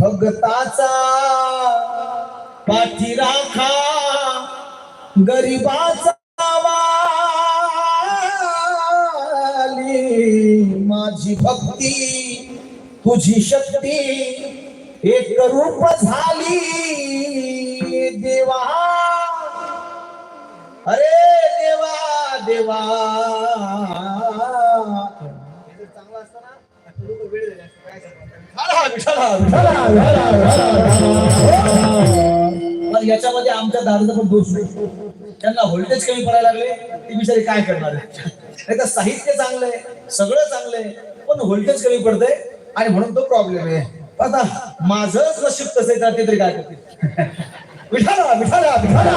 भगताचा पाठीराखा गरिबाचा वाली माझी भक्ती तुझी शक्ती एक रूप झाली देवा. अरे देवा देवा. चांगला असताना पण याच्यामध्ये आमच्या दादाचा पण दोष त्यांना व्होल्टेज कमी पडायला लागले ते बिचारे काय करणार नाही तर साहित्य चांगलंय सगळं चांगलंय पण व्होल्टेज कमी पडतंय आणि म्हणून तो प्रॉब्लेम आहे. आता माझंच नशीब तसं आहे तर ते तरी काय करते विठाला विठाला विठाला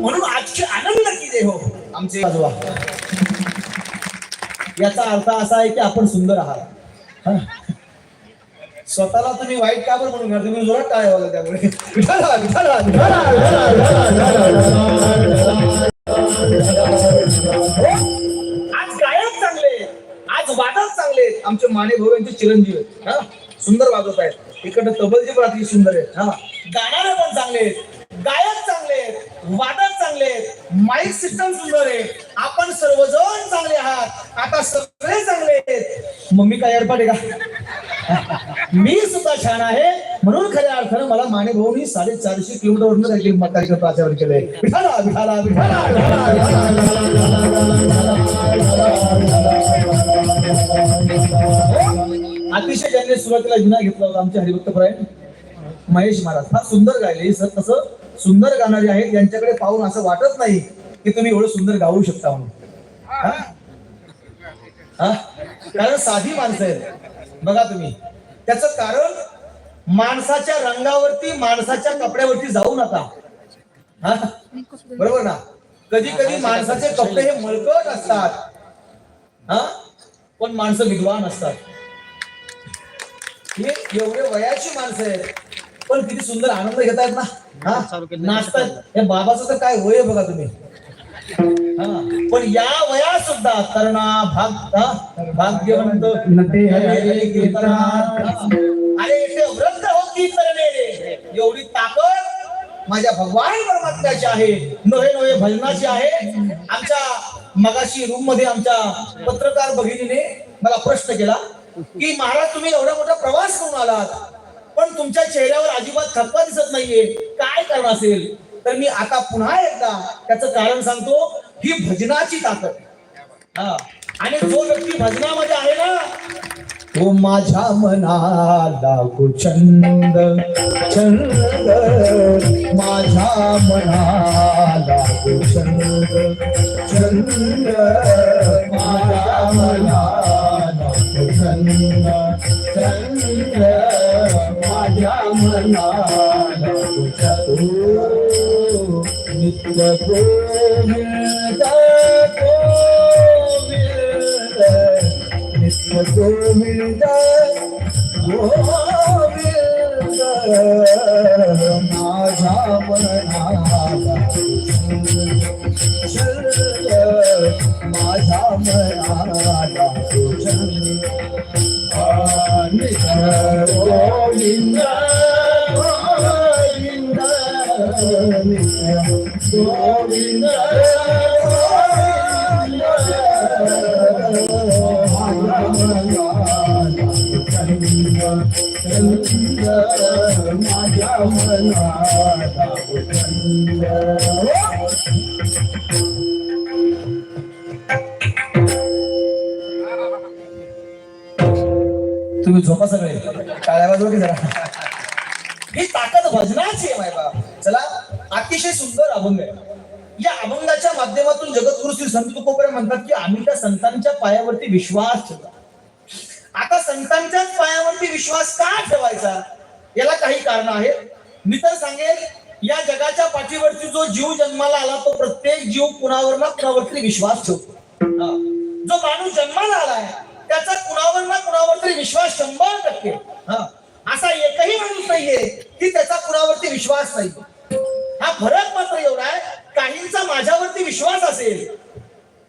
म्हणून आजचे आनंद किती हो आमचे आजोबा याचा अर्थ असा आहे की आपण सुंदर आहात. स्वतःला तुम्ही वाईट का बरं म्हणून तुम्ही जोरात टाळ्या त्यामुळे. आज गायक चांगले आज वादक चांगले आमचे माने भाऊ यांचे चिरंजीव आहेत. हा? सुंदर वाजवत आहेत. इकडे तबलजी पण अति सुंदर आहेत. हा? गाणारे पण चांगले आहेत. गायक चांगले आहेत. वादक चांगले आहेत. माईक सिस्टम सुंदर आहे. आपण सर्वजण चांगले आहात. आता सगळे चांगले आहेत. मग मी काय अडपाटे का? मी सुद्धा छान आहे. म्हणून खऱ्या अर्थानं मला माने भाऊनी साडेचारशे किलोमीटर वरून कार्यक्रम प्राचार केलंय. विठाला विठाला विठाला अतिशय ज्यांनी सुरुवातीला विना घेतला होता आमचे हरिभक्त परायण महेश महाराज. फार सुंदर गायले. सर तसं सुंदर गाणारे आहेत. यांच्याकडे पाहून असं वाटत नाही. की तुम्ही एवढं सुंदर गाऊ शकता म्हणून. हा? कारण साधी माणसं आहेत. बघा तुम्ही. त्याच कारण माणसाच्या रंगावरती माणसाच्या कपड्यावरती जाऊ नका. हा? बरोबर ना? कधी कधी माणसाचे कपडे हे मळकट असतात. हा? पण माणसं विद्वान असतात. हे एवढे वयाची माणसं आहेत. पण किती सुंदर आनंद घेतायत ना? हा? नाचतात हे बाबाचं तर काय वय बघा तुम्ही. पण या वयात सुद्धा करणा भाग? भाग्यवंत. अरे इथे वृद्ध होती करणे. एवढी ताकद माझ्या भगवान परमात्म्याची आहे. नव्हे नव्हे भजनाची आहे. आमच्या मगाशी रूममध्ये आमच्या पत्रकार भगिनीने मला प्रश्न केला की महाराज तुम्ही एवढा मोठा प्रवास करून आलात पण तुमच्या चेहऱ्यावर अजिबात थकवा दिसत नाहीये. काय कारण असेल? तर मी आता पुन्हा एकदा त्याचं कारण सांगतो ही भजनाची ताकद. हा. आणि जो व्यक्ती भजनामध्ये आहे ना तो माझ्या मनाला छंद छंद माझ्या मनाला छंद छंद माझ्या मनाला छंद छंद माझ्या मनाला छंद Oh, yeah. तुम्ही झोपा सगळे टाळ्या वाजवा की जरा ही ताकद भजनाची आहे माय बाप चला अतिशय सुंदर अभंग आहे. या अभंगाच्या माध्यमातून जगद्गुरु श्री संत तुकोबरे म्हणतात की आम्ही त्या संतांच्या पायावरती विश्वास ठेवला आता संतांच्याच पायावरती विश्वास का ठेवायचा? याला काही कारण आहेत. मी तर सांगेल या जगाच्या पाठीवरती जो जीव जन्माला आला तो प्रत्येक जीव कुणावर ना कुणावरती विश्वास ठेवतो. जो माणूस जन्माला आलाय त्याचा कुणावर ना कुणावरती विश्वास शंभर टक्के. असा एकही माणूस नाहीये की त्याचा कुणावरती विश्वास नाही हा फरक मात्र एवढा आहे काहींचा माझ्यावरती विश्वास असेल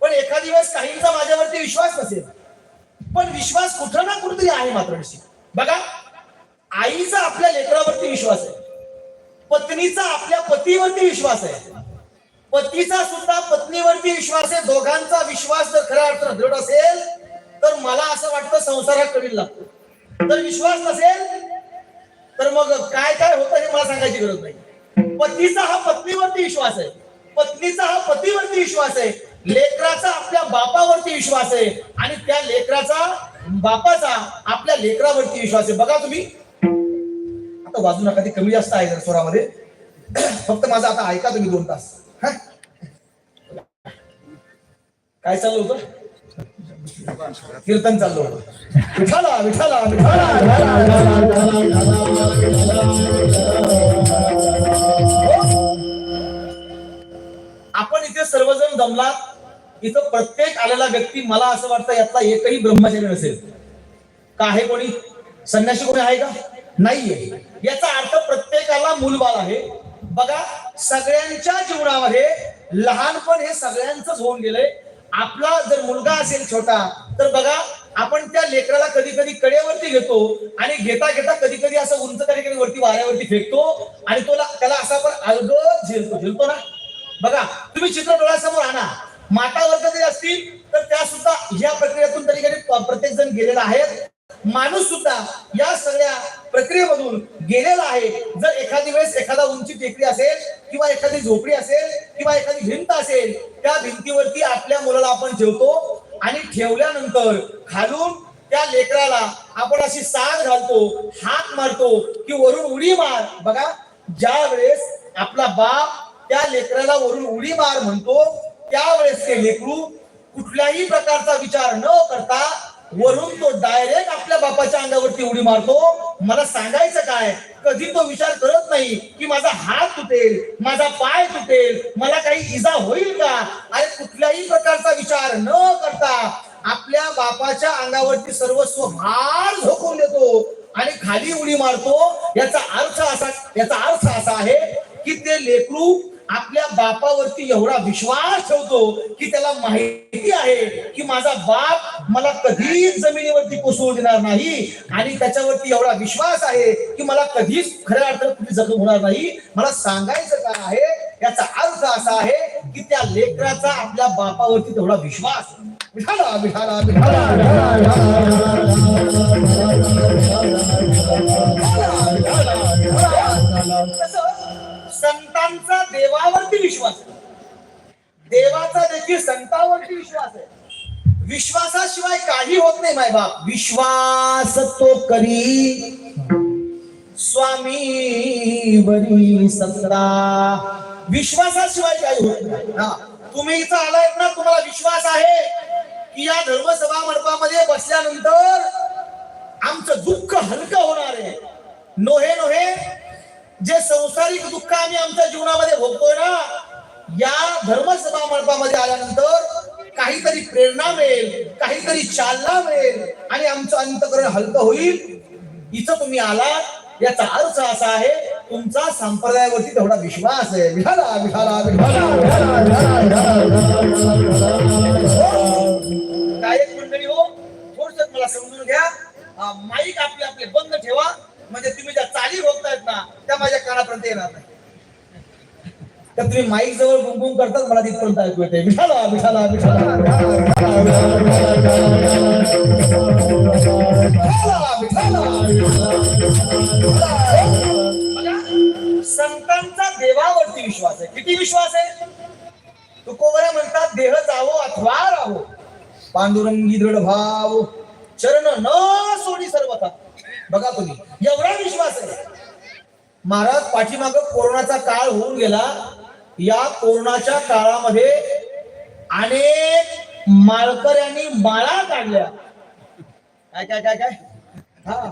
पण एखादी दिवस काहींचा माझ्यावरती विश्वास नसेल. पण विश्वास कुठं ना कुठतरी आहे मात्र निश्चित. बघा आईचा आपल्या लेकरावरती विश्वास आहे पत्नीचा आपल्या पतीवरती विश्वास आहे. पतीचा सुद्धा पत्नीवरती विश्वास आहे दोघांचा विश्वास जर खऱ्या अर्थानं दृढ असेल तर मला असं वाटतं संसारात हा लागतो. तर विश्वास नसेल तर मग काय काय होतं हे मला सांगायची गरज नाही. पतीचा हा पत्नीवरती विश्वास आहे. पत्नीचा हा पतीवरती विश्वास आहे. लेकराचा आपल्या बापावरती विश्वास आहे. आणि त्या लेकराचा बापाचा आपल्या लेकरावरती विश्वास आहे. बघा तुम्ही. आता वाजू नका ते कमी जास्त आहे जरा स्वरामध्ये. फक्त माझं आता ऐका तुम्ही दोन तास. हा? काय चाललं होतं? कीर्तन चाललो विठाला विठाला विठाला सर्वजण जमला इथं प्रत्येक आलेला व्यक्ती मला असं वाटतं यातला एकही ब्रह्मचारी नसेल. का आहे कोणी? संन्याशी कोणी आहे का? नाहीये. याचा अर्थ प्रत्येकाला मूलबाल आहे. बघा सगळ्यांच्या जीवनामध्ये लहानपण हे सगळ्यांचंच होऊन गेलंय. आपला जर मुलगा असेल छोटा तर बघा आपण त्या लेकराला कधी कधी कडेवरती घेतो आणि घेता घेता कधी कधी असं उंच कधी कधी वरती वाऱ्यावरती फेकतो आणि तो त्याला असा पण अलगद झेलतो. झेलतो ना? बघा तुम्ही चित्र डोळ्यासमोर आणा. माता वर्ग जरी असतील तर त्या सुद्धा या प्रक्रियेतून तरी कधी प्रत्येक जण गेलेला आहे माणूस सुद्धा या सगळ्या प्रक्रियेमधून गेलेला आहे. जर एखादी वेळेस एखादा उंची टेकडी असेल किंवा एखादी झोपडी असेल किंवा एखादी भिंत असेल त्या भिंतीवरती आपल्या मुलाला आपण ठेवतो आणि ठेवल्यानंतर खालून त्या लेकराला आपण अशी साथ घालतो हात मारतो की वरून उडी मार. बघा ज्या वेळेस आपला बाप त्या लेकराला वरून उडी मार म्हणतो त्यावेळेस ते लेकरू कुठल्याही प्रकारचा विचार न करता वरून तो डायरेक्ट आपल्या बापाच्या अंगावरती उडी मारतो. मला सांगायचं काय? कधी तो विचार करत नाही की माझा हात तुटेल माझा पाय तुटेल मला काही इजा होईल का? अरे कुठल्याही प्रकारचा विचार न करता आपल्या बापाच्या अंगावरती सर्वस्व भार झोकून देतो आणि खाली उडी मारतो. याचा अर्थ असा याचा अर्थ असा आहे की ते लेकरू आपल्या बापावरती एवढा विश्वास ठेवतो की त्याला माहिती आहे की माझा बाप मला कधीच जमिनीवरती कोसळू देणार नाही आणि त्याच्यावरती एवढा विश्वास आहे की मला कधीच खऱ्या अर्थात कुठे जखम होणार नाही. मला सांगायचं काय आहे याचा अर्थ असा आहे की त्या लेकराचा आपल्या बापावरती तेवढा विश्वास. विठाला विठाला विठाला विश्वास आहे. देवाचा देखील संतावरती विश्वास आहे. विश्वासाशिवाय काही होत नाही माय बाप. विश्वास तो करी. स्वामी बरी सत्ता विश्वासाशिवाय काही होत नाही. ना तुम्ही इथं आलायत ना तुम्हाला विश्वास आहे की या धर्मसभा मंडपामध्ये बसल्यानंतर आमचं दुःख हलकं होणार आहे. नोहे नोहे. जे संसारिक दुःख आम्ही आमच्या जीवनामध्ये भोगतोय ना या धर्मसभा मंडपामध्ये आल्यानंतर काहीतरी प्रेरणा मिळेल काहीतरी चालना मिळेल आणि आमचं अंतकरण हलकं होईल. इथं तुम्ही आला. याचा अर्थ असा आहे तुमचा संप्रदायावरती तेवढा विश्वास आहे. विठाला विठाला गायक मंडळी हो थोडस मला समजून घ्या. माईक आपले आपले बंद ठेवा. म्हणजे तुम्ही ज्या चाली बघतायत ना त्या माझ्या कानापर्यंत येणार नाही. तर तुम्ही माईक जवळ गुंगुम करतात मला तिथपर्यंत ऐकू येते मिठाला मिठाला विठाला संतांचा देवावरती विश्वास आहे. किती विश्वास आहे? तुकोबऱ्या म्हणतात देह जावो अथवा राहो पांडुरंगी दृढ भाव. चरण न सोडी सर्वथा. बघा तुम्ही एवढा विश्वास आहे. महाराज पाठीमाग कोरोनाचा काळ होऊन गेला. या कोरोनाच्या काळामध्ये अनेक माळकऱ्यांनी माळा काढल्या. काय काय काय काय? हा.